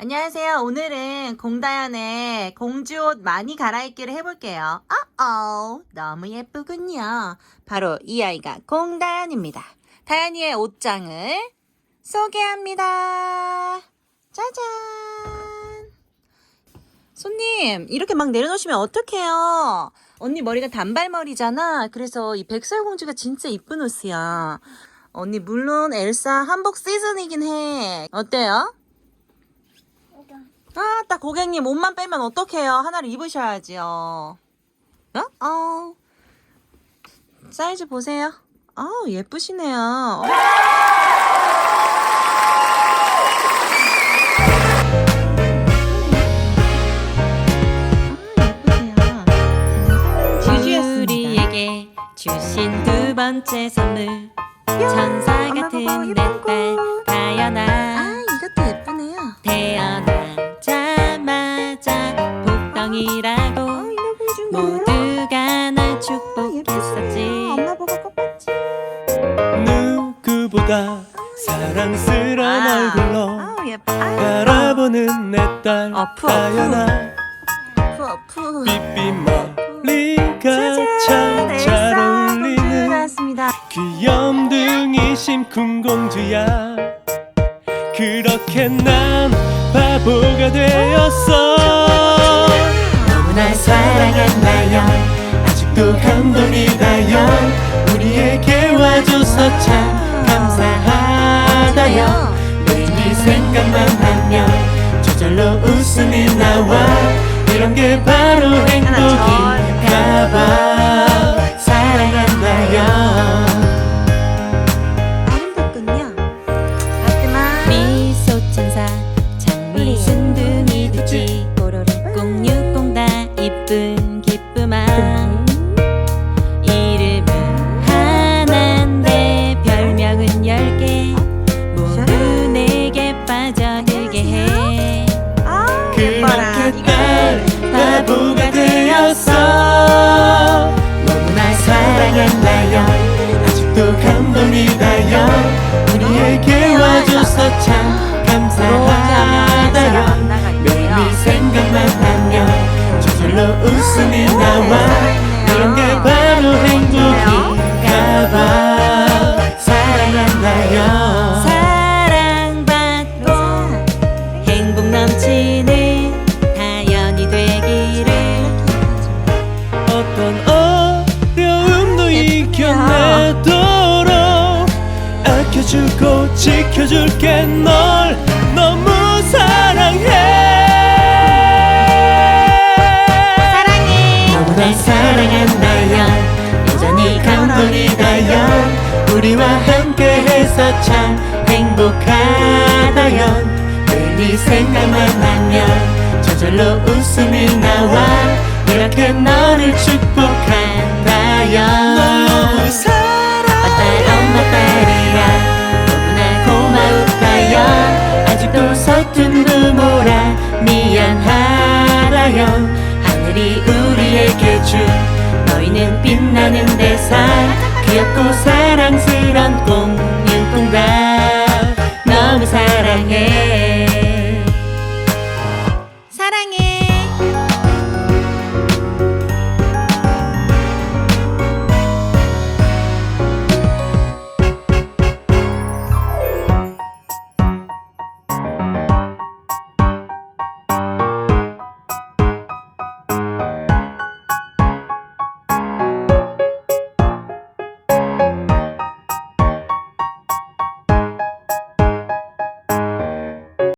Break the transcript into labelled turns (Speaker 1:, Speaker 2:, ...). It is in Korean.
Speaker 1: 안녕하세요. 오늘은 공다연의 공주옷 많이 갈아입기를 해볼게요. 어어, 너무 예쁘군요. 바로 이 아이가 공다연입니다. 다연이의 옷장을 소개합니다. 짜잔. 손님, 이렇게 막 내려놓으시면 어떡해요? 언니 머리가 단발머리잖아. 그래서 이 백설공주가 진짜 이쁜 옷이야. 언니, 물론 엘사 한복 시즌이긴 해. 어때요? 아, 딱 고객님 옷만 빼면 어떡해요? 하나를 입으셔야지요. 어? 어. 사이즈 보세요. 아우, 예쁘시네요. 어. 아,
Speaker 2: 주신 두 번째 선물 천사 같은 내딸 복덩이라고 모두가 날 축복했었지
Speaker 1: 엄마 보고 꽃받지.
Speaker 3: 누구보다 사랑스런
Speaker 1: 아.
Speaker 3: 얼굴로
Speaker 1: 아우, 예뻐. 아유,
Speaker 3: 바라보는 내 딸
Speaker 1: 어프,
Speaker 3: 다연아
Speaker 1: 어프, 어프.
Speaker 3: 삐삐 머리가
Speaker 1: 짜잔,
Speaker 3: 참잘 어울리는
Speaker 1: 나왔습니다.
Speaker 3: 귀염둥이 심 쿵 공주야 그렇게 난 바보가 되었어 너무나 사랑한다요? 아직도 감동이다요. 우리에게 와줘서 참 감사하다요. 매일 네 생각만 하면 저절로 웃음이 나와? 이런 게 바로 행복인가 봐. 사랑한다요?
Speaker 1: 아름답군요. 하지만
Speaker 2: 미소 천사 장미 순 아,
Speaker 3: 아껴주고 지켜줄게 널 너무 사랑해.
Speaker 1: 사랑해.
Speaker 2: 너무나 사랑한다요
Speaker 3: 여전히 감동이다요 우리와 함께해서 참 행복하다요 매일 네 생각만 하면 저절로 웃음이 나와. 이렇게 너를 축복한다요 너희는 빛나는 대상. 귀엽고 사랑스런 공유공다 너무 사랑해